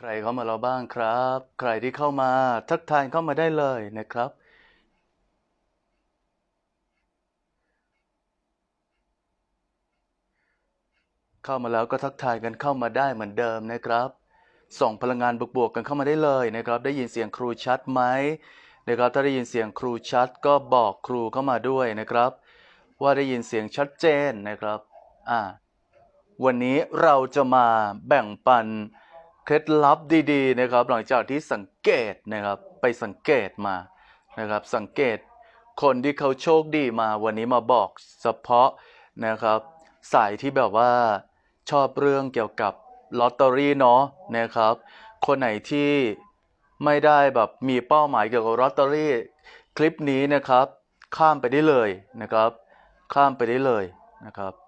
ใครเข้ามาแล้วบ้างครับ ใครที่เข้ามาทักทายเข้ามาได้เลยนะครับ เข้ามาแล้วก็ทักทายกันเข้ามาได้เหมือนเดิมนะครับส่งพลังงานบวกๆกันเข้ามาได้เลยนะครับ ได้ยินเสียงครูชัดไหมนะครับถ้าได้ยินเสียงครูชัดก็บอกครูเข้ามาด้วยนะครับ ว่าได้ยินเสียงชัดเจนนะครับอ่าวันนี้เราจะมาแบ่งปัน เคล็ดลับดีๆนะครับ หลังจากที่สังเกตนะครับไปสังเกตมานะครับ สังเกตคนที่เขาโชคดีมาวันนี้มาบอกเฉพาะนะครับ สายที่แบบว่าชอบเรื่องเกี่ยวกับลอตเตอรี่เนาะนะครับ คนไหนที่ไม่ได้แบบมีเป้าหมายเกี่ยวกับลอตเตอรี่คลิปนี้นะครับ ข้ามไปได้เลยนะครับ ข้ามไปได้เลยนะครับ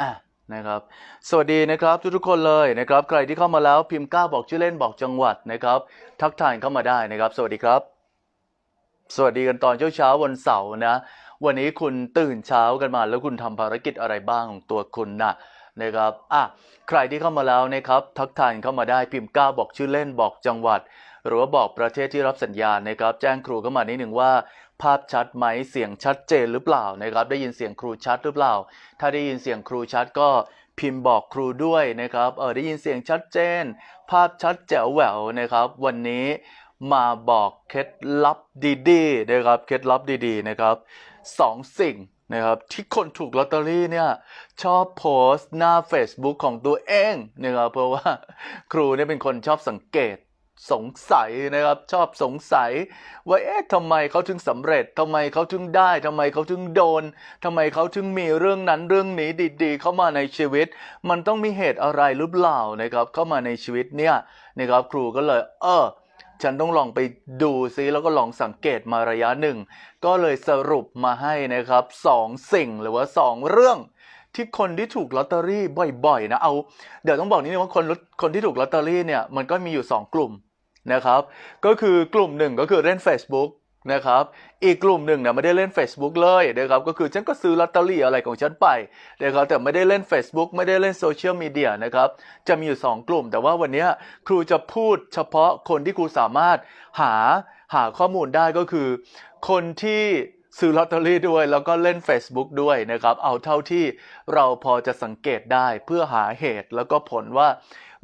อะนะครับสวัสดีนะครับทุกๆคนเลยนะครับใครที่เข้ามาแล้วพิมพ์กล้าบอกชื่อเล่นบอกจังหวัดนะครับทักทายเข้ามาได้นะครับ สวัสดีครับ สวัสดีกันตอนเช้าเช้าวันเสาร์นะวันนี้คุณตื่นเช้ากันมาแล้วคุณทำภารกิจอะไรบ้างของตัวคุณนะนะครับอะใครที่เข้ามาแล้วนะครับทักทายเข้ามาได้พิมพ์กล้าบอกชื่อเล่นบอกจังหวัด หรือว่าบอกประเทศที่รับสัญญาณนะครับ แจ้งครูเข้ามานิดหนึ่งว่า ภาพชัดไหมเสียงชัดเจนหรือเปล่านะครับ ได้ยินเสียงครูชัดหรือเปล่า ถ้าได้ยินเสียงครูชัดก็พิมพ์บอกครูด้วยนะครับเออได้ยินเสียงชัดเจน ภาพชัดแจ๋วแหววนะครับ วันนี้มาบอกเคล็ดลับดีๆนะครับเคล็ดลับดีๆนะครับสองสิ่งนะครับที่คนถูกลอตเตอรี่เนี่ยชอบโพสต์หน้า Facebook ของตัวเองนะครับเพราะว่าครูเนี่ยเป็นคนชอบสังเกต สงสัยนะครับ ชอบสงสัย ว่าเอ๊ะทำไมเขาถึงสำเร็จทำไมเขาถึงได้ทำไมเขาถึงโดนทำไมเขาถึงมีเรื่องนั้นเรื่องนี้ดีๆ เข้ามาในชีวิต มันต้องมีเหตุอะไรหรือเปล่านะครับ เข้ามาในชีวิตเนี่ยนะครับครูก็เลย เออฉันต้องลองไปดูซิแล้วก็ลองสังเกตมาระยะหนึ่ง ก็เลยสรุปมาให้นะครับสองสิ่งหรือว่าสองเรื่องที่คนที่ถูกลอตเตอรี่บ่อยๆนะเอา เดี๋ยวต้องบอกนิดนึงว่าคนคนที่ถูกลอตเตอรี่เนี่ยมันก็มีอยู่สองกลุ่ม นะครับ ก็คือกลุ่มหนึ่งก็คือเล่น Facebook นะครับ อีกกลุ่มหนึ่งเนี่ยไม่ได้เล่น Facebook เลยนะครับ ก็คือฉันก็ซื้อลอตเตอรี่อะไรของฉันไปนะครับ แต่ไม่ได้เล่น Facebook ไม่ได้เล่นโซเชียลมีเดียนะครับ จะมีอยู่ 2 กลุ่ม แต่ว่าวันนี้ครูจะพูดเฉพาะคนที่ครูสามารถหาหาข้อมูลได้ก็คือ คนที่ซื้อลอตเตอรี่ด้วยแล้วก็เล่น Facebook ด้วยนะครับ เอาเท่าที่เราพอจะสังเกตได้เพื่อหาเหตุแล้วก็ผลว่า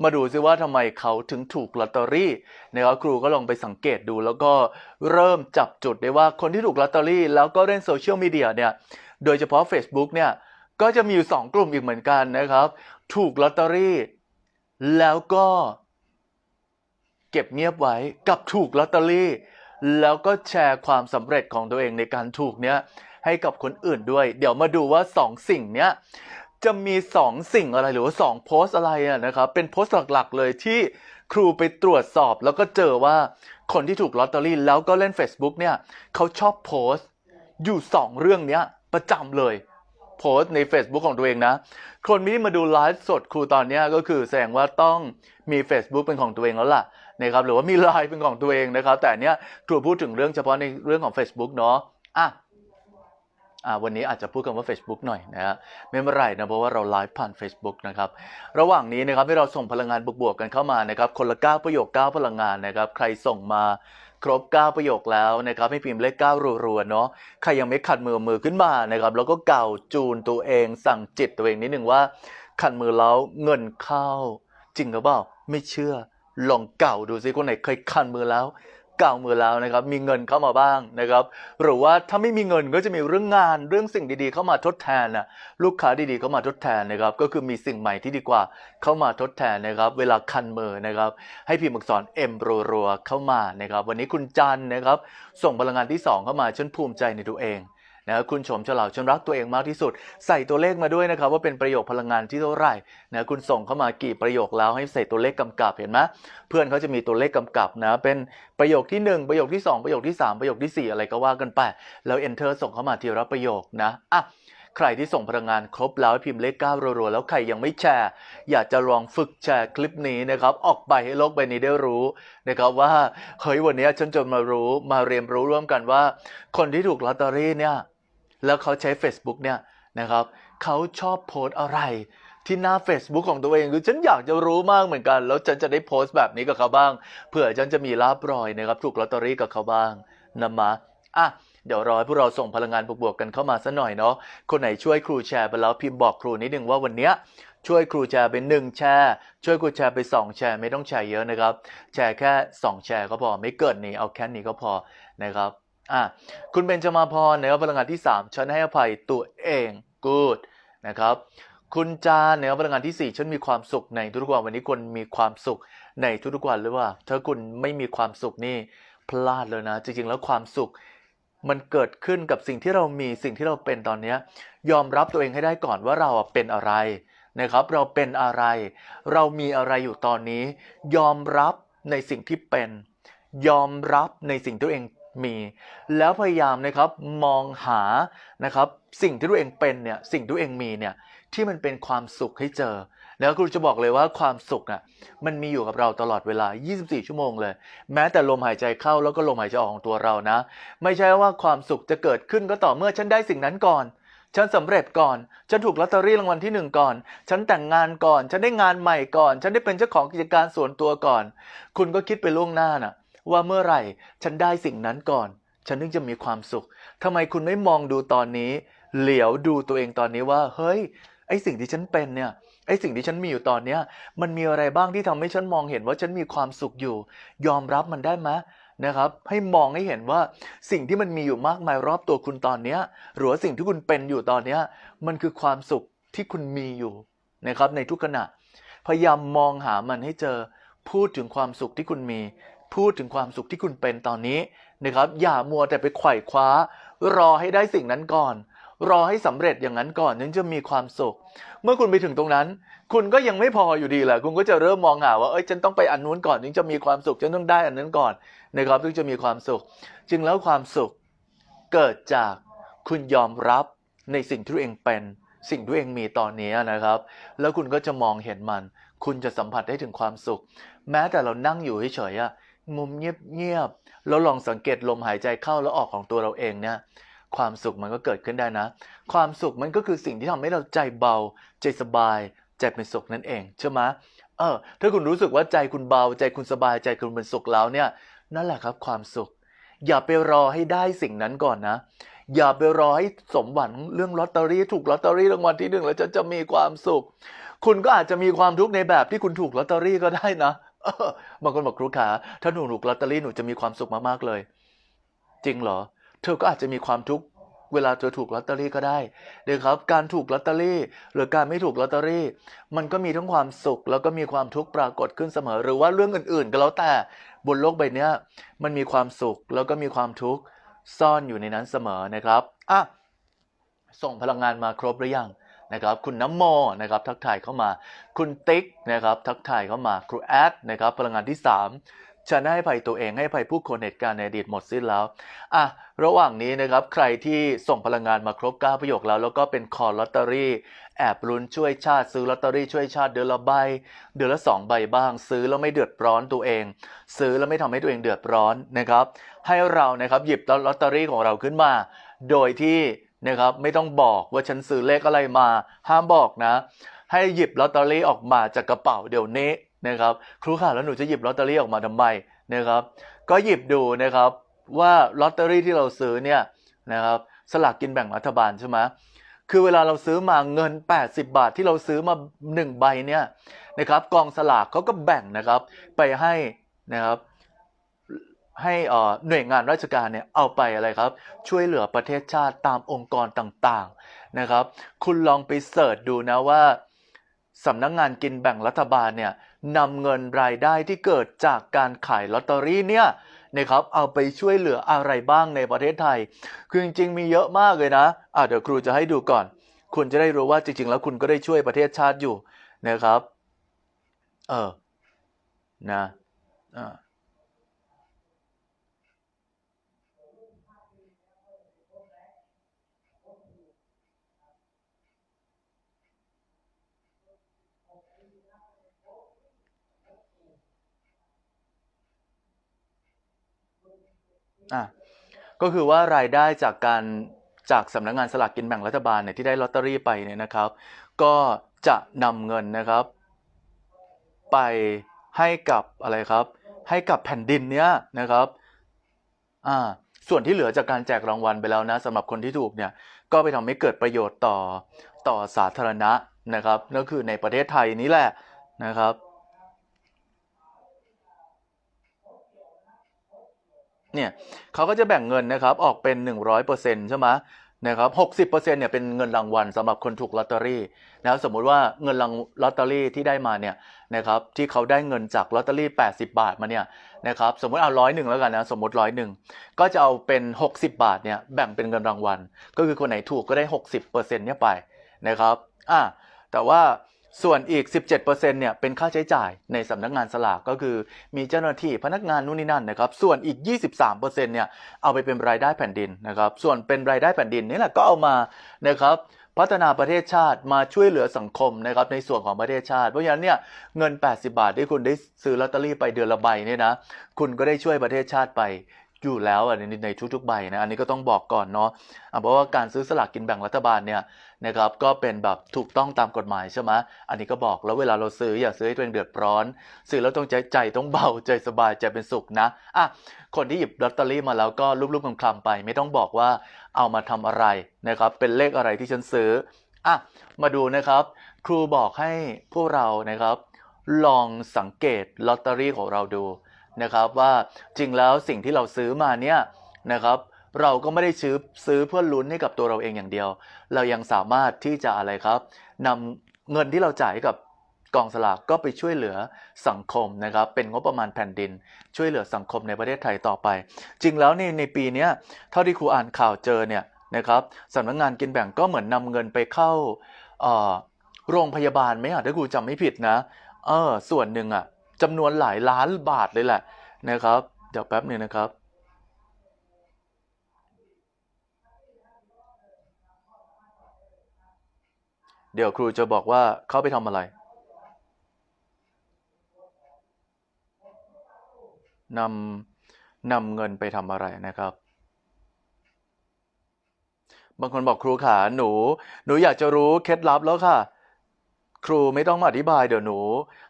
มาดูซิว่าทำไมเขาถึงถูกลอตเตอรี่นะครับครูก็ลองไปสังเกตดู แล้วก็เริ่มจับจุดได้ว่าคนที่ถูกลอตเตอรี่ แล้วก็เล่นโซเชียลมีเดียเนี่ยโดยเฉพาะ Facebook เนี่ยก็จะมีอยู่ 2 กลุ่มอีกเหมือนกันนะครับ ถูกลอตเตอรี่ แล้วก็เก็บเงียบไว้กับถูกลอตเตอรี่ แล้วก็แชร์ความสำเร็จของตัวเองในการถูกเนี้ยให้กับคนอื่นด้วย เดี๋ยวมาดูว่า 2สิ่งเนี้ย จะมี 2 สิ่งอะไรหรือว่า2โพสต์อะไรอะนะครับเป็นโพสต์หลักๆ เลยที่ครูไปตรวจสอบแล้วก็เจอว่าคนที่ถูกลอตเตอรี่แล้วก็เล่น Facebook เนี่ยเขาชอบโพสต์อยู่ 2 เรื่องเนี้ยประจำเลยโพสต์ใน Facebook ของตัวเองนะ คนที่มาดูไลฟ์สดครูตอนนี้ก็คือแสดงว่าต้องมี Facebook เป็นของตัวเองแล้วล่ะนะครับหรือว่ามีไลน์เป็นของตัวเองนะครับ แต่เนี้ยครูพูดถึงเรื่องเฉพาะในเรื่องของ Facebook เนาะอะ วันนี้อาจจะพูดคำว่า Facebook หน่อยนะฮะไม่เป็นไรนะเพราะว่าเราไลฟ์ผ่าน Facebook นะครับระหว่างนี้นะครับให้เราส่งพลังงานบวกๆกันเข้ามานะครับคนละ9ประโยค9พลังงานนะครับใครส่งมาครบ 9 ประโยคแล้วนะครับให้พิมพ์เลข9รัวๆเนาะใครยังไม่ขัดมือมือขึ้นมานะครับแล้วก็เก่าจูนตัวเองสั่งจิตตัวเองนิดนึงว่าขัดมือแล้วเงินเข้า จริงหรือเปล่าไม่เชื่อลองเก่าดูซิคนไหนเคยขันมือแล้ว เก่ามือแล้วนะครับมีเงินเข้ามาบ้างนะครับ หรือว่าถ้าไม่มีเงินก็จะมีเรื่องงานเรื่องสิ่งดีๆ เข้ามาทดแทนนะลูกค้าดีๆเข้ามาทดแทนนะครับ ก็คือมีสิ่งใหม่ที่ดีกว่าเข้ามาทดแทนนะครับ เวลาคันมือนะครับ ให้พิมพ์อักษร M รัวๆเข้ามานะครับ วันนี้คุณจันนะครับ ส่งพลังงานที่ 2 เข้ามาฉันภูมิใจในตัวเอง นะครับคุณชมเฉลาวฉันรักตัวเองมากที่สุด ใส่ตัวเลขมาด้วยนะครับว่าเป็นประโยคพลังงานที่เท่าไหร่นะคุณส่งเข้ามากี่ประโยคแล้วให้ใส่ตัวเลขกำกับเห็นไหมเพื่อนเขาจะมีตัวเลขกำกับนะเป็นประโยคที่ 1 ประโยคที่ 2 ประโยคที่ 3 ประโยคทีสี่ 4 อะไรก็ว่ากันไป แล้ว enter ส่งเข้ามาทีละประโยคนะอะใครที่ส่งพลังงานครบแล้วพิมพ์เลข9รัวๆแล้วใครยังไม่แชร์ อยากจะลองฝึกแชร์คลิปนี้นะครับ ออกไปให้โลกใบนี้ได้รู้นะครับว่าเฮ้ยวันนี้ฉันจนมารู้มาเรียนรู้ร่วมกันว่า คนที่ถูกลอตเตอรี่เนี่ย แล้วเขาใช้ Facebook เนี่ยนะครับเขาชอบโพสอะไรที่หน้า Facebook ของตัวเองคือฉันอยากจะรู้มากเหมือนกัน แล้วฉันจะได้โพสต์แบบนี้กับเขาบ้าง เผื่อฉันจะมีลาบรอยนะครับถูกลอตเตอรี่กับเขาบ้างนะมะอะเดี๋ยวรอให้พวกเราส่งพลังงานบวกๆกันเข้ามาสัหน่อยเนาะคนไหนช่วยครูแชร์ไปแล้วพิมพ์บอกครูนิดนึงว่าวันเนี้ยช่วยครูแชร์ไปหนึ่งแชร์ช่วยครูแชร์ไปสองแชร์ไม่ต้องแชร์เยอะนะครับ แชร์แค่สองแชร์ก็พอไม่เกินนี้เอาแค่นี้ก็พอนะครับ อะคุณเบนจมาพรนะครับพลังงานที่สามฉันให้อภัยตัวเอง good นะครับ คุณจาเนี่ยพลังงานที่ 4 ฉันมีความสุขในทุกวันวันนี้ควรมีความสุขในทุกวันหรือว่าถ้าคุณไม่มีความสุขนี่พลาดเลยนะ จริงๆ แล้วความสุข มันเกิดขึ้นกับสิ่งที่เรามีสิ่งที่เราเป็นตอนนี้ ยอมรับตัวเองให้ได้ก่อนว่าเราเป็นอะไรนะครับ เราเป็นอะไร เรามีอะไรอยู่ตอนนี้ ยอมรับในสิ่งที่เป็น ยอมรับในสิ่งที่ตัวเอง มี แล้วพยายามนะครับมองหานะครับสิ่งที่ตัวเองเป็นเนี่ยสิ่งที่ตัวเองมีเนี่ยที่มันเป็นความสุขให้เจอ แล้วครูจะบอกเลยว่าความสุขอะมันมีอยู่กับเราตลอดเวลา 24 ชั่วโมงเลย แม้แต่ลมหายใจเข้าแล้วก็ลมหายใจออกของตัวเรานะ ไม่ใช่ว่าความสุขจะเกิดขึ้นก็ต่อเมื่อฉันได้สิ่งนั้นก่อนฉันสำเร็จก่อน ฉันถูกลอตเตอรี่รางวัลที่หนึ่งก่อน ฉันแต่งงานก่อน ฉันได้งานใหม่ก่อน ฉันได้เป็นเจ้าของกิจการส่วนตัวก่อน คุณก็คิดไปล่วงหน้าน่ะ ว่าเมื่อไหร่ ฉันได้สิ่งนั้นก่อน ฉันถึงจะมีความสุขทำไมคุณไม่มองดูตอนนี้ เหลียวดูตัวเองตอนนี้ว่า เฮ้ย ไอสิ่งที่ฉันเป็นเนี่ยไอสิ่งที่ฉันมีอยู่ตอนเนี้ย มันมีอะไรบ้างที่ทำให้ฉันมองเห็นว่าฉันมีความสุขอยู่ ยอมรับมันได้ไหมนะครับ ให้มองให้เห็นว่าสิ่งที่มันมีอยู่มากมายรอบตัวคุณตอนเนี้ย หรือว่าสิ่งที่คุณเป็นอยู่ตอนเนี้ย มันคือความสุขที่คุณมีอยู่นะครับ ในทุกขณะ พยายามมองหามันให้เจอ พูดถึงความสุขที่คุณมี พูดถึงความสุขที่คุณเป็นตอนนี้นะครับ อย่ามัวแต่ไปไขว่คว้า รอให้ได้สิ่งนั้นก่อน รอให้สำเร็จอย่างนั้นก่อนถึงจะมีความสุข เมื่อคุณไปถึงตรงนั้น คุณก็ยังไม่พออยู่ดีแหละคุณก็จะเริ่มมองหาว่าเอ้ยฉันต้องไปอันนู้นก่อนถึงจะมีความสุขฉันต้องได้อันนั้นก่อนนะครับถึงจะมีความสุข จึงแล้วความสุขเกิดจากคุณยอมรับในสิ่งที่ตัวเองเป็น สิ่งที่ตัวเองมีตอนนี้นะครับ แล้วคุณก็จะมองเห็นมัน คุณจะสัมผัสได้ถึงความสุข แม้แต่เรานั่งอยู่เฉยๆอะ มุมเงียบๆแล้วลองสังเกตลมหายใจเข้าแล้วออกของตัวเราเองเนี่ยความสุขมันก็เกิดขึ้นได้นะ ความสุขมันก็คือสิ่งที่ทำให้เราใจเบา ใจสบาย ใจเป็นสุขนั่นเองใช่ไหมเออถ้าคุณรู้สึกว่าใจคุณเบา ใจคุณสบายใจคุณเป็นสุขแล้วเนี่ยนั่นแหละครับความสุข อย่าไปรอให้ได้สิ่งนั้นก่อนนะ อย่าไปรอให้สมหวังเรื่องลอตเตอรี่ถูกลอตเตอรี่รางวัลที่หนึ่งแล้วจะจะมีความสุข คุณก็อาจจะมีความทุกข์ในแบบที่คุณถูกลอตเตอรี่ก็ได้นะเบางคนบอกครูขาถ้าหนูถูกลอตเตอรี่หนูจะมีความสุขมากๆเลย จริงเหรอ เธอก็อาจจะมีความทุกข์เวลาเธอถูกลอตเตอรี่ก็ได้นะครับ การถูกลอตเตอรี่ หรือการไม่ถูกลอตเตอรี่ มันก็มีทั้งความสุข แล้วก็มีความทุกข์ปรากฏขึ้นเสมอ หรือว่าเรื่องอื่นๆ ก็แล้วแต่บนโลกใบนี้มันมีความสุขแล้วก็มีความทุกข์ซ่อนอยู่ในนั้นเสมอนะครับอะส่งพลังงานมาครบหรือยัง นะครับ คุณน้ำโมนะครับทักทายเข้ามา คุณติ๊กนะครับทักทายเข้ามา ครูแอดนะครับพลังงานที่ 3 ฉันให้ภัยตัวเองให้ภัยผู้คนเหตุการณ์ในอดีตหมดสิ้นแล้วอะระหว่างนี้นะครับใครที่ส่งพลังงานมาครบ9ประโยคแล้ว แล้วก็เป็นคอลอตเตอรี่ แอบลุ้นช่วยชาติซื้อลอตเตอรี่ช่วยชาติเดือนละใบ เดือนละ 2 ใบบ้าง ซื้อแล้วไม่เดือดร้อนตัวเอง ซื้อแล้วไม่ทำให้ตัวเองเดือดร้อนนะครับ ให้เรานะครับหยิบลอตเตอรี่ของเราขึ้นมา โดยที่ นะครับไม่ต้องบอกว่าฉันซื้อเลขอะไรมา ห้ามบอกนะ ให้หยิบลอตเตอรี่ออกมาจากกระเป๋าเดี๋ยวนี้นะครับ ครูค่ะแล้วหนูจะหยิบลอตเตอรี่ออกมาทำไมนะครับ ก็หยิบดูนะครับว่าลอตเตอรี่ที่เราซื้อเนี่ยนะครับสลากกินแบ่งรัฐบาลใช่ไหมคือเวลาเราซื้อมาเงิน 80 บาทที่เราซื้อมา 1 ใบเนี่ยนะครับกองสลากเขาก็แบ่งนะครับไปให้นะครับ ให้หน่วยงานราชการเนี่ยเอาไปอะไรครับ ช่วยเหลือประเทศชาติตามองค์กรต่างๆนะครับ คุณลองไปเสิร์ชดูนะว่าสำนักงงานกินแบ่งรัฐบาลเนี่ยนำเงินรายได้ที่เกิดจากการขายลอตเตอรี่เนี่ยนะครับเอาไปช่วยเหลืออะไรบ้างในประเทศไทย คือจริงๆมีเยอะมากเลยนะอะเดี๋ยวครูจะให้ดูก่อน คุณจะได้รู้ว่าจริงๆ แล้วคุณก็ได้ช่วยประเทศชาติอยู่นะครับ เออนะอ่า อะก็คือว่ารายได้จากการจากสำนักงานสลากกินแบ่งรัฐบาลเนี่ยที่ได้ลอตเตอรี่ไปเนี่ยนะครับ ก็จะนำเงินนะครับ ไปให้กับอะไรครับ ให้กับแผ่นดินเนี้ยนะครับอ่าส่วนที่เหลือจากการแจกรางวัลไปแล้วนะสำหรับคนที่ถูกเนี่ยก็ไปทำให้เกิดประโยชน์ต่อต่อสาธารณะนะครับนั่นคือในประเทศไทยนี่แหละนะครับ เนี่ยเขาก็จะแบ่งเงินนะครับออกเป็น 100%ใช่ไหมนะครับ60%เนี่ยเป็นเงินรางวัลสำหรับคนถูกลอตเตอรี่นะครับสมมุติว่าเงินรางลอตเตอรี่ที่ได้มาเนี่ยนะครับที่เขาได้เงินจากลอตเตอรี่80บาทมาเนี่ยนะครับสมมติเอาร้อยหนึ่งแล้วกันนะสมมติร้อยหนึ่งก็จะเอาเป็น60บาทเนี่ยแบ่งเป็นเงินรางวัล ก็คือคนไหนถูกก็ได้60%เนี่ยไปนะครับอะแต่ว่า ส่วนอีก 17%เนี่ยเป็นค่าใช้จ่ายในสำนักงานสลากก็คือมีเจ้าหน้าที่พนักงานนู่นนี่นั่นนะครับ ส่วนอีก 23%เนี่ยเอาไปเป็นรายได้แผ่นดินนะครับ ส่วนเป็นรายได้แผ่นดินนี่แหละก็เอามานะครับพัฒนาประเทศชาติมาช่วยเหลือสังคมนะครับในส่วนของประเทศชาติ เพราะฉะนั้นเนี่ยเงิน 80 บาทที่คุณได้ซื้อลอตเตอรี่ไปเดือนละใบเนี่ยนะคุณก็ได้ช่วยประเทศชาติไปอยู่แล้วในในทุกๆใบนะอันนี้ก็ต้องบอกก่อนเนาะเพราะว่าการซื้อสลากกินแบ่งรัฐบาลเนี่ย นะครับก็เป็นแบบถูกต้องตามกฎหมายใช่ไหมอันนี้ก็บอกแล้วเวลาเราซื้ออย่าซื้อให้ตัวเองเดือดร้อน ซื้อแล้วต้องใจใจต้องเบาใจสบายใจเป็นสุขนะอะคนที่หยิบลอตเตอรี่มาแล้วก็รูปๆคลำๆไป ไม่ต้องบอกว่าเอามาทำอะไรนะครับเป็นเลขอะไรที่ฉันซื้ออะมาดูนะครับ ครูบอกให้พวกเรานะครับ ลองสังเกตลอตเตอรี่ของเราดูนะครับว่าจริงแล้วสิ่งที่เราซื้อมาเนี่ยนะครับ เราก็ไม่ได้ซื้อซื้อเพื่อลุ้นให้กับตัวเราเองอย่างเดียว เรายังสามารถที่จะอะไรครับนำเงินที่เราจ่ายกับกองสลากก็ไปช่วยเหลือสังคมนะครับ เป็นงบประมาณแผ่นดิน ช่วยเหลือสังคมในประเทศไทยต่อไป จริงแล้วนี่ในปีนี้เท่าที่ครูอ่านข่าวเจอเนี่ยนะครับสำนักงานกินแบ่งก็เหมือนนำเงินไปเข้าโรงพยาบาลไหมอะถ้าครูจำไม่ผิดนะเออส่วนหนึ่งอะจำนวนหลายล้านบาทเลยแหละนะครับ เดี๋ยวแป๊บหนึงนะครับ เดี๋ยวครูจะบอกว่าเขาไปทำอะไร นำนำเงินไปทำอะไรนะครับ บางคนบอกครูขาหนู หนูอยากจะรู้เคล็ดลับแล้วค่ะ ครูไม่ต้องมาอธิบายเดี๋ยวหนู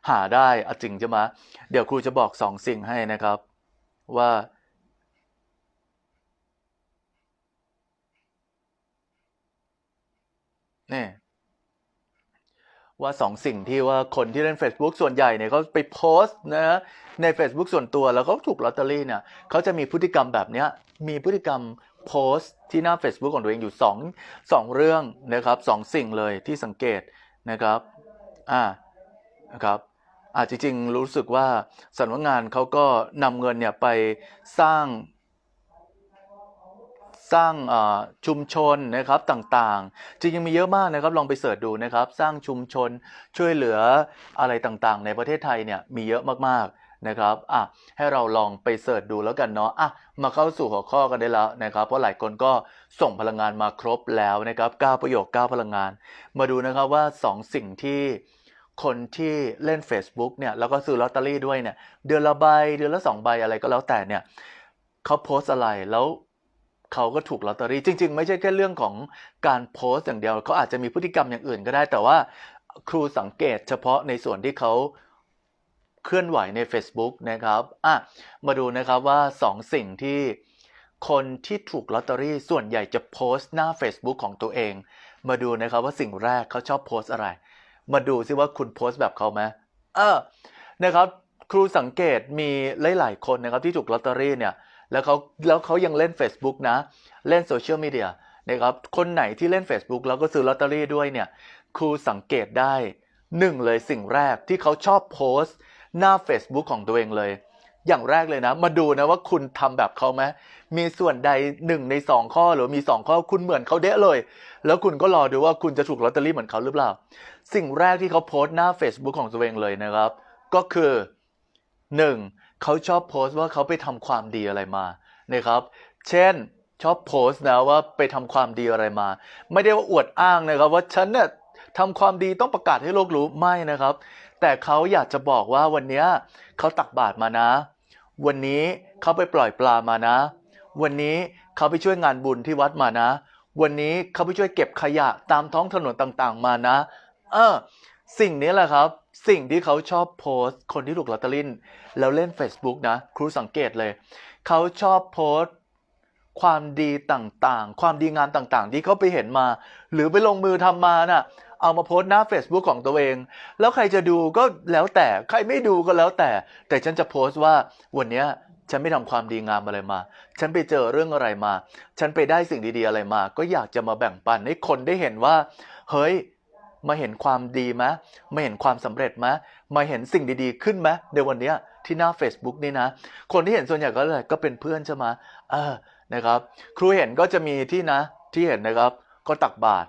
หาได้อะจริงใช่ไหมเดี๋ยวครูจะบอกสองสิ่งให้นะครับ ว่านี่ ว่าสองสิ่งที่ว่าคนที่เล่น Facebook ส่วนใหญ่เนี่ยเขาไปโพสต์นะฮะใน Facebook ส่วนตัวแล้วเขาถูกลอตเตอรี่เนี่ยเขาจะมีพฤติกรรมแบบเนี้ยมีพฤติกรรมโพสต์ที่หน้า Facebook ของตัวเองอยู่สองสองเรื่องนะครับสองสิ่งเลยที่สังเกตนะครับอ่านะครับอ่าจริงๆ รู้สึกว่าสำนักงานเขาก็นำเงินเนี่ยไปสร้าง สร้างชุมชนนะครับต่างๆ จริงๆมีเยอะมากนะครับลองไปเสิร์ชดูนะครับ สร้างชุมชนช่วยเหลืออะไรต่างๆ ในประเทศไทยเนี่ยมีเยอะมากๆนะครับอะให้เราลองไปเสิร์ชดูแล้วกันเนาะอะมาเข้าสู่หัวข้อกันได้แล้วนะครับ เพราะหลายคนก็ส่งพลังงานมาครบแล้วนะครับ9ประโยค 9 พลังงาน มาดูนะครับว่า 2 สิ่งที่คนที่เล่น Facebook เนี่ยแล้วก็ซื้อลอตเตอรี่ด้วยเนี่ยเดือนละใบเดือนละ2ใบอะไรก็แล้วแต่เนี่ยเขาโพสอะไรแล้ว เขาก็ถูกลอตเตอรี่จริง ๆ ไม่ใช่แค่เรื่องของการโพสต์อย่างเดียวเขาอาจจะมีพฤติกรรมอย่างอื่นก็ได้ แต่ว่าครูสังเกตเฉพาะในส่วนที่เขาเคลื่อนไหวใน Facebook นะครับอะมาดูนะครับว่า 2 สิ่งที่คนที่ถูกลอตเตอรี่ส่วนใหญ่จะโพสต์หน้า Facebook ของตัวเอง มาดูนะครับว่าสิ่งแรกเขาชอบโพสต์อะไร มาดูซิว่าคุณโพสต์แบบเขาไหมเออนะครับ ครูสังเกตมีหลาย ๆ คนนะครับที่ถูกลอตเตอรี่เนี่ย แล้วเขาแล้วเขายังเล่น Facebook นะ เล่นโซเชียลมีเดียนะครับ คนไหนที่เล่น Facebook แล้วก็ซื้อลอตเตอรี่ด้วยเนี่ย ครูสังเกตได้หนึ่งเลยสิ่งแรกที่เขาชอบโพสต์ หน้า Facebook ของตัวเองเลย อย่างแรกเลยนะ มาดูนะว่าคุณทำแบบเขาไหมมีส่วนใดหนึ่งในสองข้อหรือมีสองข้อคุณเหมือนเขาเดะเลย แล้วคุณก็รอดูว่าคุณจะถูกลอตเตอรี่เหมือนเขาหรือเปล่า สิ่งแรกที่เขาโพสต์หน้า Facebook ของตัวเองเลยนะครับ ก็คือหนึ่ง เขาชอบโพสต์ว่าเขาไปทำความดีอะไรมานะครับ เช่นชอบโพสต์นะว่าไปทำความดีอะไรมา ไม่ได้ว่าอวดอ้างนะครับ ว่าฉันเนี่ยทำความดีต้องประกาศให้โลกรู้ไม่นะครับ แต่เขาอยากจะบอกว่าวันนี้เขาตักบาตรมานะ วันนี้เขาไปปล่อยปลามานะ วันนี้เขาไปช่วยงานบุญที่วัดมานะ วันนี้เขาไปช่วยเก็บขยะตามท้องถนนต่างๆ มานะ เออ สิ่งนี้แหละครับ สิ่งที่เขาชอบโพสต์ คนที่ถูกลอตเตอรี่แล้วเล่น Facebook นะ ครูสังเกตเลย เขาชอบโพสต์ ความดีต่างๆ ความดีงามต่างๆ ที่เขาไปเห็นมา หรือไปลงมือทำมาน่ะเอามาโพสต์หน้า Facebook ของตัวเอง แล้วใครจะดูก็แล้วแต่ ใครไม่ดูก็แล้วแต่ แต่ฉันจะโพสต์ว่าวันนี้ฉันไม่ทำความดีงามอะไรมา ฉันไปเจอเรื่องอะไรมา ฉันไปได้สิ่งดีๆอะไรมา ก็อยากจะมาแบ่งปันให้คนได้เห็นว่า เฮ้ย มาเห็นความดีไหมมาเห็นความสำเร็จไหมมาเห็นสิ่งดีๆ ขึ้นไหมในวันเนี้ยที่หน้า Facebook นี่นะ คนที่เห็นส่วนใหญ่ก็เลยก็เป็นเพื่อนใช่ไหมเออนะครับ ครูเห็นก็จะมีที่นะที่เห็นนะครับ ก็ตักบาตร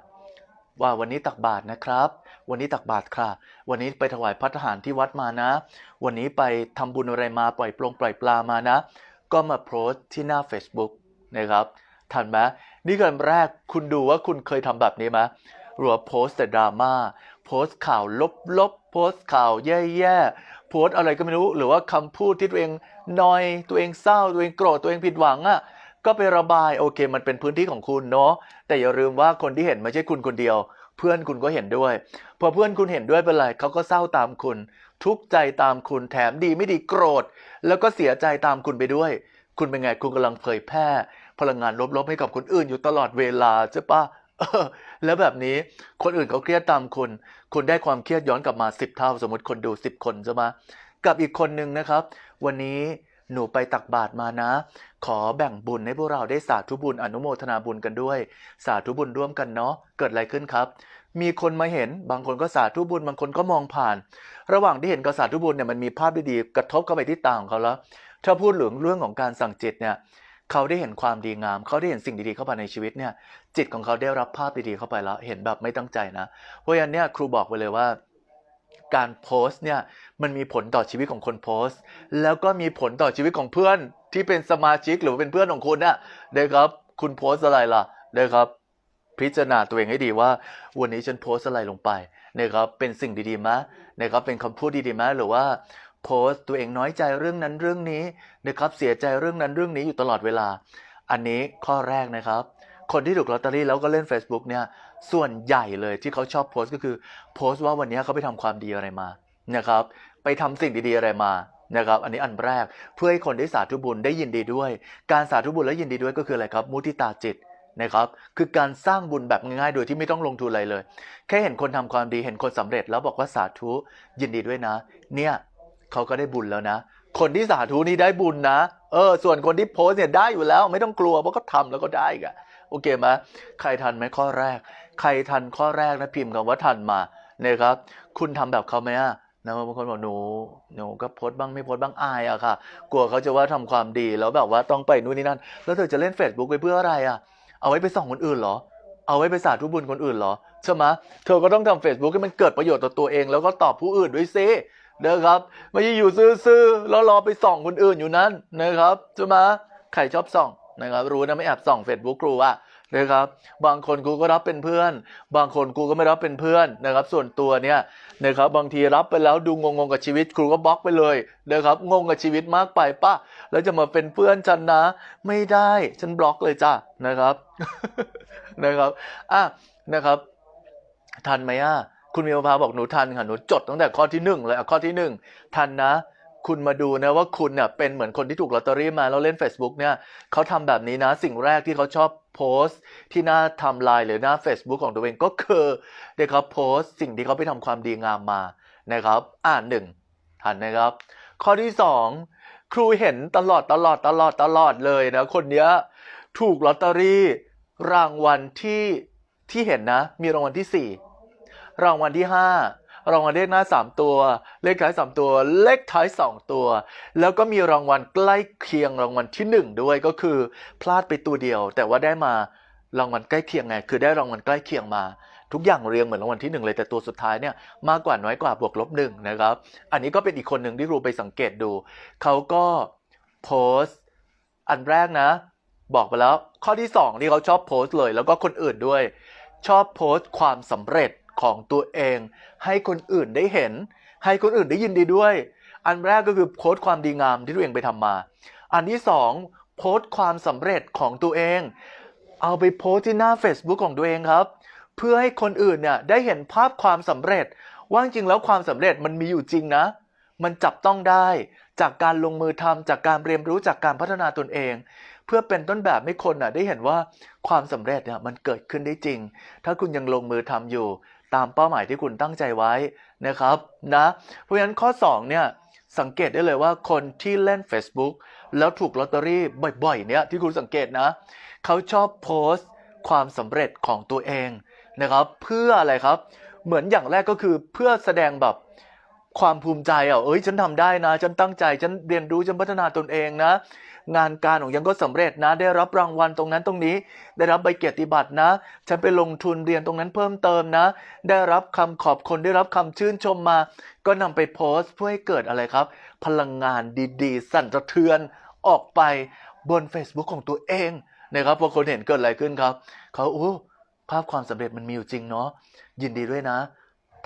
ว่าวันนี้ตักบาตรนะครับ วันนี้ตักบาตรค่ะ วันนี้ไปถวายพัฒหารที่วัดมานะ วันนี้ไปทำบุญอะไรมาปล่อยปลงปล่อยปลามานะ ก็มาโพสต์ที่หน้า Facebook นะครับทันไหมนี่คนแรกคุณดูว่าคุณเคยทำแบบนี้ไหม หรือว่าโพสต์แต่ดราม่าโพสต์ข่าวลบๆโพสต์ข่าวแย่ๆโพสต์อะไรก็ไม่รู้ หรือว่าคำพูดที่ตัวเองนอย ตัวเองเศร้าตัวเองโกรธตัวเองผิดหวังอะ่ะก็ไประบายโอเค มันเป็นพื้นที่ของคุณเนาะแต่อย่าลืมว่าคนที่เห็นไม่ใช่คุณคนเดียว เพื่อนคุณก็เห็นด้วย พอเพื่อนคุณเห็นด้วยเป็นไรเขาก็เศร้าตามคุณ ทุกข์ใจตามคุณแถมดีไม่ดีโกรธ แล้วก็เสียใจตามคุณไปด้วย คุณเป็นไงคุณกำลังเผยแพร่ พลังงานลบๆให้กับคนอื่นอยู่ตลอดเวลาใช่ปะ แล้วแบบนี้คนอื่นเขาเครียดตามคุณ คุณได้ความเครียดย้อนกลับมาสิบเท่า สมมติคนดูสิบคนใช่ไหมกับอีกคนหนึ่งนะครับ วันนี้หนูไปตักบาตรมานะ ขอแบ่งบุญให้พวกเราได้สาธุบุญอนุโมทนาบุญกันด้วย สาธุบุญร่วมกันเนาะเกิดอะไรขึ้นครับ มีคนมาเห็นบางคนก็สาธุบุญบางคนก็มองผ่าน ระหว่างที่เห็นกับสาธุบุญเนี่ยมันมีภาพดีๆกระทบเข้าไปที่ตาของเขาแล้ว ถ้าพูดถึงเรื่องของการสั่งจิตเนี่ย เขาได้เห็นความดีงาม เขาได้เห็นสิ่งดีๆเข้ามาในชีวิตเนี่ย จิตของเขาได้รับภาพดีๆเข้าไปแล้ว เห็นแบบไม่ตั้งใจนะ เพราะฉะนั้นเนี่ยครูบอกไปเลยว่า การโพสต์เนี่ยมันมีผลต่อชีวิตของคนโพสต์ แล้วก็มีผลต่อชีวิตของเพื่อนที่เป็นสมาชิกหรือเป็นเพื่อนของคุณน่ะนะครับ คุณโพสต์อะไรล่ะนะครับพิจารณาตัวเองให้ดีว่า วันนี้ฉันโพสอะไรลงไปนะครับเป็นสิ่งดีๆมนะครับเป็นคำพูดดีๆมหรือว่า โพสต์ ตัวเองน้อยใจเรื่องนั้นเรื่องนี้นะครับเสียใจเรื่องนั้นเรื่องนี้อยู่ตลอดเวลา อันนี้ข้อแรกนะครับ คนที่ถูกลอตเตอรี่แล้วก็เล่น Facebook เนี่ยส่วนใหญ่เลยที่เขาชอบโพสต์ก็คือโพสต์ว่าวันนี้เขาไปทำความดีอะไรมานะครับ ไปทำสิ่งดีๆอะไรมานะครับ อันนี้อันแรกเพื่อให้คนได้สาธุบุญได้ยินดีด้วย การสาธุบุญและยินดีด้วยก็คืออะไรครับ มุทิตาจิตนะครับคือการสร้างบุญแบบง่ายๆ โดยที่ไม่ต้องลงทุนอะไรเลย แค่เห็นคนทำความดีเห็นคนสำเร็จแล้วบอกว่าสาธุยินดีด้วยนะ เนี่ย เขาก็ได้บุญแล้วนะ คนที่สาธุนี่ได้บุญนะ เออ ส่วนคนที่โพสเนี่ยได้อยู่แล้ว ไม่ต้องกลัวเพราะเขาทำแล้วก็ได้กันโอเคไหมใครทันไหมข้อแรก ใครทันข้อแรกนะพิมพ์คำว่าทันมาเนะครับ คุณทำแบบเขาไหมอะนะบางคนบอกหนูหนูก็โพสบ้างไม่โพสบ้างอายอะค่ะ กลัวเขาจะว่าทำความดีแล้วแบบว่าต้องไปนู่นนี่นั่น แล้วเธอจะเล่น Facebook ไปเพื่ออะไรอะเอาไว้ไปส่องคนอื่นเหรอ เอาไว้ไปสาธุบุญคนอื่นเหรอใช่ไหมเธอก็ต้องทำ Facebook ให้มันเกิดประโยชน์ต่อตัวเอง แล้วก็ตอบผู้อื่นด้วยซิ เด้อครับไม่ใช่อยู่ซื่อๆแล้วรอไปส่องคนอื่นอยู่นั้นนะครับใช่ไหมใครชอบส่องนะครับ รู้นะไม่แอบส่อง Facebook ครูอะนะครับ บางคนกูก็รับเป็นเพื่อน บางคนกูก็ไม่รับเป็นเพื่อนนะครับ ส่วนตัวเนี่ยนะครับบางทีรับไปแล้วดูงงๆกับชีวิตครูก็บล็อกไปเลยนะครับงงกับชีวิตมากไปป่ะแล้วจะมาเป็นเพื่อนฉันนะ ไม่ได้ฉันบล็อกเลยจ้ะนะครับนะครับอะนะครับ ทันไหมอะ คุณมีมพาบอกหนูทันค่ะหนูจดตั้งแต่ข้อที่หนึ่งเลยอะข้อที่หนึ่งทันนะคุณมาดูนะว่าคุณเนี่ยเป็นเหมือนคนที่ถูกลอตเตอรี่มาแล้วเล่น Facebook เนี่ยเขาทำแบบนี้นะสิ่งแรกที่เขาชอบโพสต์ที่หน้าทำลายหรือหน้า Facebook ของตัวเองก็คือเด็กเขาโพสต์สิ่งที่เขาไปทำความดีงามมานะครับ อ่านหนึ่งทันนะครับ ข้อที่สองครูเห็นตลอดตลอดตลอดตลอดเลยนะคนเนี้ยถูกลอตเตอรี่รางวัลที่ที่เห็นนะ มีรางวัลที่สี่ รางวัลที่ห้ารางวัลเลขหน้าสามตัว เลขท้ายสามตัว เลขท้ายสองตัว แล้วก็มีรางวัลใกล้เคียงรางวัลที่หนึ่งด้วยก็คือ พลาดไปตัวเดียว แต่ว่าได้มารางวัลใกล้เคียงไง คือได้รางวัลใกล้เคียงมา ทุกอย่างเรียงเหมือนรางวัลที่หนึ่งเลยแต่ตัวสุดท้ายเนี่ยมากกว่าน้อยกว่าบวกลบหนึ่งนะครับ อันนี้ก็เป็นอีกคนหนึ่งที่ครูไปสังเกตดู เขาก็โพสต์อันแรกนะ บอกไปแล้ว ข้อที่สองที่เขาชอบโพสต์เลย แล้วก็คนอื่นด้วย ชอบโพสต์ความสำเร็จ ของตัวเอง ให้คนอื่นได้เห็น ให้คนอื่นได้ยินดีด้วย อันแรกก็คือโพสต์ความดีงามที่ตัวเองไปทำมา อันที่สองโพสต์ความสำเร็จของตัวเอง เอาไปโพสต์ที่หน้า Facebook ของตัวเองครับ เพื่อให้คนอื่นเนี่ยได้เห็นภาพความสำเร็จ ว่าจริงแล้วความสำเร็จมันมีอยู่จริงนะ มันจับต้องได้จากการลงมือทำจากการเรียนรู้จากการพัฒนาตนเอง เพื่อเป็นต้นแบบให้คนน่ะได้เห็นว่าความสำเร็จเนี่ยมันเกิดขึ้นได้จริง ถ้าคุณยังลงมือทำอยู่ ตามเป้าหมายที่คุณตั้งใจไว้นะครับนะเพราะฉะนั้นข้อ2เนี่ยสังเกตได้เลยว่าคนที่เล่น Facebook แล้วถูกลอตเตอรี่บ่อยๆเนี่ยที่คุณสังเกตนะเขาชอบโพสต์ความสำเร็จของตัวเองนะครับเพื่ออะไรครับเหมือนอย่างแรกก็คือเพื่อแสดงแบบความภูมิใจอะเอ้ยฉันทำได้นะ ฉันตั้งใจ ฉันเรียนรู้ ฉันพัฒนาตนเองนะ งานการของยังก็สำเร็จนะ ได้รับรางวัลตรงนั้นตรงนี้ ได้รับใบเกียรติบัตรนะ ฉันไปลงทุนเรียนตรงนั้นเพิ่มเติมนะ ได้รับคำขอบคุณได้รับคำชื่นชมมา ก็นำไปโพสต์เพื่อให้เกิดอะไรครับ พลังงานดีๆ สั่นสะเทือนออกไปบน Facebook ของตัวเองนะครับพอคนเห็นเกิดอะไรขึ้นครับเขาโอ้ภาพความสำเร็จมันมีอยู่จริงเนาะยินดีด้วยนะ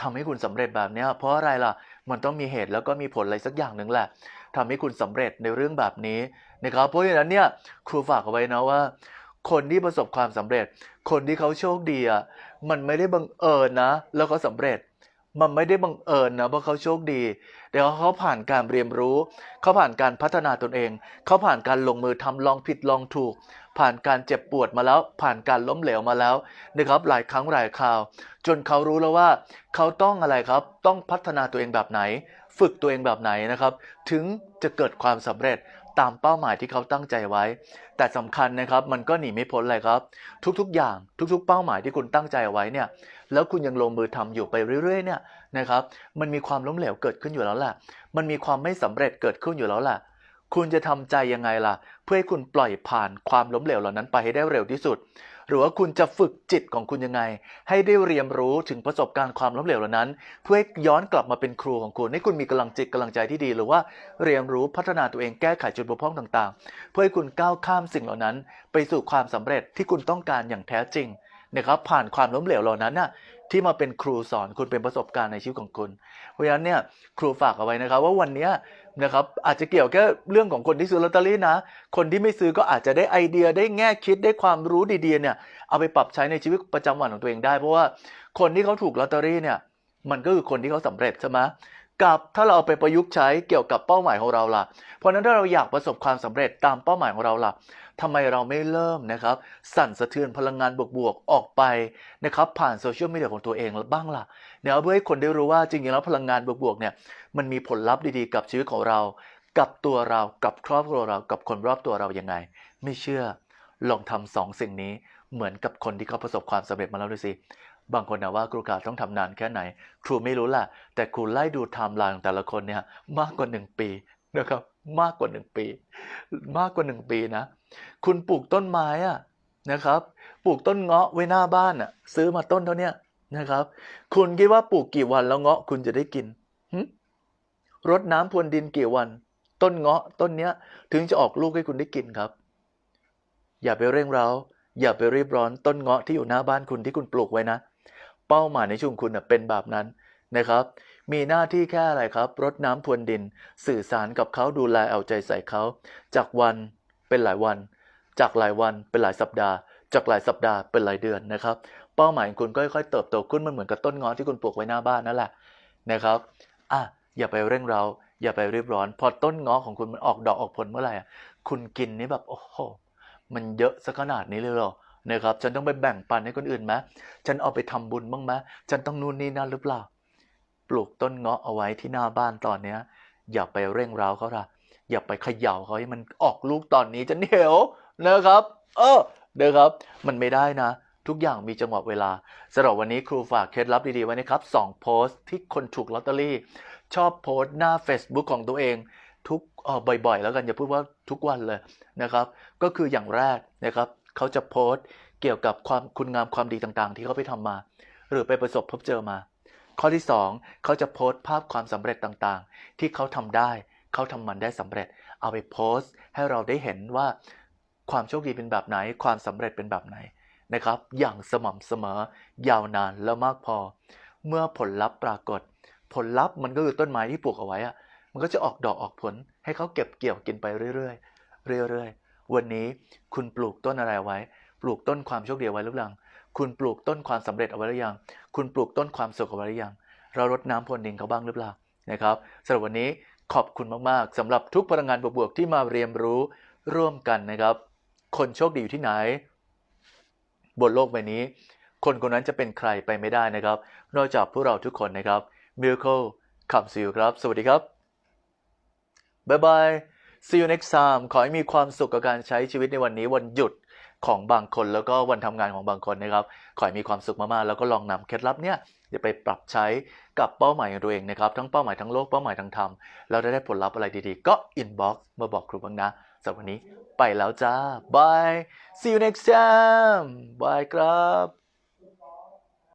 ทำให้คุณสำเร็จแบบเนี้ยเพราะอะไรล่ะ มันต้องมีเหตุแล้วก็มีผลอะไรสักอย่างหนึ่งแหละ ทำให้คุณสำเร็จในเรื่องแบบนี้นะครับ เพราะฉะนั้นเนี่ยครูฝากเอาไว้นะว่า คนที่ประสบความสำเร็จ คนที่เขาโชคดีอะมันไม่ได้บังเอิญนะ แล้วเขาสำเร็จมันไม่ได้บังเอิญนะเพราะเขาโชคดี เดี๋ยวเขาผ่านการเรียนรู้ เขาผ่านการพัฒนาตนเอง เขาผ่านการลงมือทำลองผิดลองถูก ผ่านการเจ็บปวดมาแล้ว ผ่านการล้มเหลวมาแล้วนะครับหลายครั้งหลายคราว จนเขารู้แล้วว่า เขาต้องอะไรครับ ต้องพัฒนาตัวเองแบบไหน ฝึกตัวเองแบบไหนนะครับ ถึงจะเกิดความสำเร็จตามเป้าหมายที่เขาตั้งใจไว้ แต่สำคัญนะครับมันก็หนีไม่พ้นเลยครับ ทุกๆ อย่างทุกๆ เป้าหมายที่คุณตั้งใจไว้เนี่ยแล้วคุณยังลงมือทำอยู่ไปเรื่อยๆเนี่ยนะครับมันมีความล้มเหลวเกิดขึ้นอยู่แล้วแหละมันมีความไม่สำเร็จเกิดขึ้นอยู่แล้วแหละคุณจะทำใจยังไงล่ะ เพื่อให้คุณปล่อยผ่านความล้มเหลวเหล่านั้นไปให้ได้เร็วที่สุด รือว่าคุณจะฝึกจิตของคุณยังไง ให้ได้เรียนรู้ถึงประสบการณ์ความล้มเหลวเหล่านั้น เพื่อให้ย้อนกลับมาเป็นครูของคุณให้คุณมีกำลังจิตกำลังใจที่ดี หรือว่าเรียนรู้พัฒนาตัวเองแก้ไขจุดบกพร่องต่างๆ เพื่อให้คุณก้าวข้ามสิ่งเหล่านั้น ไปสู่ความสำเร็จที่คุณต้องการอย่างแท้จริงนะครับผ่านความล้มเหลวเหล่านั้นน่ะที่มาเป็นครูสอนคุณเป็นประสบการณ์ในชีวิตของคุณ เพราะฉะนั้นเนี่ยครูฝากเอาไว้นะครับ ว่าวันนี้ นะครับอาจจะเกี่ยวแค่เรื่องของคนที่ซื้อลอตเตอรี่นะ คนที่ไม่ซื้อก็อาจจะได้ไอเดียได้แง่คิดได้ความรู้ดีๆเนี่ยเอาไปปรับใช้ในชีวิตประจำวันของตัวเองได้ เพราะว่าคนที่เขาถูกลอตเตอรี่เนี่ยมันก็คือคนที่เขาสำเร็จใช่ไหม กับถ้าเราเอาไปประยุกต์ใช้เกี่ยวกับเป้าหมายของเราล่ะ เพราะนั้นถ้าเราอยากประสบความสำเร็จตามเป้าหมายของเราล่ะทำไมเราไม่เริ่มนะครับ สั่นสะเทือนพลังงานบวกๆออกไปนะครับ ผ่านโซเชียลมีเดียของตัวเองบ้างล่ะเนี่ยเพื่อให้คนได้รู้ว่าจริงๆแล้วพลังงานบวกๆเนี่ยมันมีผลลัพธ์ดีๆ กับชีวิตของเรา กับตัวเรากับครอบครัวเรากับคนรอบตัวเรายังไง ไม่เชื่อลองทำสองสิ่งนี้เหมือนกับคนที่เขาประสบความสำเร็จมาแล้วดูสิ บางคนนะว่าครูกาต้องทำนานแค่ไหน ครูไม่รู้แหละแต่ครูไล่ดูไทม์ไลน์ของแต่ละคนเนี่ยมากกว่าหนึ่งปีนะครับมากกว่าหนึ่งปี มากกว่าหนึ่งปีนะ คุณปลูกต้นไม้อะนะครับ ปลูกต้นเงาะไว้หน้าบ้านอะซื้อมาต้นเท่านี้นะครับ คุณคิดว่าปลูกกี่วันแล้วเงาะคุณจะได้กินรดน้ำพรวนดินกี่วัน ต้นเงาะต้นเนี้ย ถึงจะออกลูกให้คุณได้กินครับ อย่าไปเร่งเร้าอย่าไปรีบร้อนต้นเงาะที่อยู่หน้าบ้านคุณที่คุณปลูกไว้นะ เป้าหมายในช่วงคุณเป็นแบบนั้นนะครับ มีหน้าที่แค่อะไรครับ รดน้ำพรวนดิน สื่อสารกับเขาดูแลเอาใจใส่เขา จากวันเป็นหลายวัน จากหลายวันเป็นหลายสัปดาห์ จากหลายสัปดาห์เป็นหลายเดือนนะครับ เป้าหมายของคุณก็ค่อยๆเติบโตขึ้นมันเหมือนกับต้นงาะที่คุณปลูกไว้หน้าบ้านนั่นแหละนะครับอะอย่าไปเร่งเร้าอย่าไปรีบร้อน พอต้นงาะของคุณมันออกดอกออกผลเมื่อไหร่คุณกินนี่แบบโอ้โหมันเยอะสักขนาดนี้เลยเหรอ นะครับฉันต้องไปแบ่งปันให้คนอื่นไหมฉันเอาไปทำบุญบ้างไหมฉันต้องนู่นนี่นั่นหรือเปล่า ปลูกต้นเงาะเอาไว้ที่หน้าบ้านตอนเนี้ย อย่าไปเร่งเร้าเขาละอย่าไปเขย่าเขาให้มันออกลูกตอนนี้จะเหนียวนะครับ เออนะครับ มันไม่ได้นะ ทุกอย่างมีจังหวะเวลาสำหรับวันนี้ครูฝากเคล็ดลับดีๆไว้นะครับสองโพสต์ที่คนถูกลอตเตอรี่ ชอบโพสต์หน้า Facebook ของตัวเองทุกออบ่อยๆ แล้วกันอย่าพูดว่าทุกวันเลยนะครับ ก็คืออย่างแรกนะครับ เขาจะโพสต์เกี่ยวกับความคุณงามความดีต่างๆ ที่เขาไปทำมา หรือไปประสบพบเจอมา ข้อที่ 2 เขาจะโพสต์ภาพความสำเร็จต่างๆ ที่เขาทำได้ เขาทำมันได้สำเร็จ เอาไปโพสต์ให้เราได้เห็นว่าความโชคดีเป็นแบบไหน ความสำเร็จเป็นแบบไหนนะครับ อย่างสม่ำเสมอ ยาวนานและมากพอ เมื่อผลลัพธ์ปรากฏ ผลลัพธ์มันก็คือต้นไม้ที่ปลูกเอาไว้อะมันก็จะออกดอกออกผลให้เขาเก็บเกี่ยวกินไปเรื่อยๆเรื่อยๆ วันนี้คุณปลูกต้นอะไรไว้ ปลูกต้นความโชคดีไว้หรือยังคุณปลูกต้นความสำเร็จเอาไว้หรือยังคุณปลูกต้นความสุขเอาไว้หรือยังเรารดน้ำพรวนดินเขาบ้างหรือเปล่านะครับสำหรับวันนี้ขอบคุณมากๆสำหรับทุกพลังงานบวกๆที่มาเรียนรู้ร่วมกันนะครับ คนโชคดีอยู่ที่ไหน บนโลกใบนี้ คนคนนั้นจะเป็นใครไปไม่ได้นะครับ นอกจากพวกเราทุกคนนะครับ Miracle ขับซิวครับ สวัสดีครับ บ๊ายบาย see you next time ขอให้มีความสุขกับการใช้ชีวิตในวันนี้วันหยุดของบางคนแล้วก็วันทำงานของบางคนนะครับ ขอให้มีความสุขมากๆ แล้วก็ลองนำเคล็ดลับเนี้ยจะไปปรับใช้กับเป้าหมายของตัวเองนะครับ ทั้งเป้าหมายทั้งโลกเป้าหมายทั้งธรรมแล้ได้ผลลัพธ์อะไรดีๆ ก็ inbox มาบอกครูบ้างนะสำหรับวันนี้ไปแล้วจ้า bye see you next time bye ครับ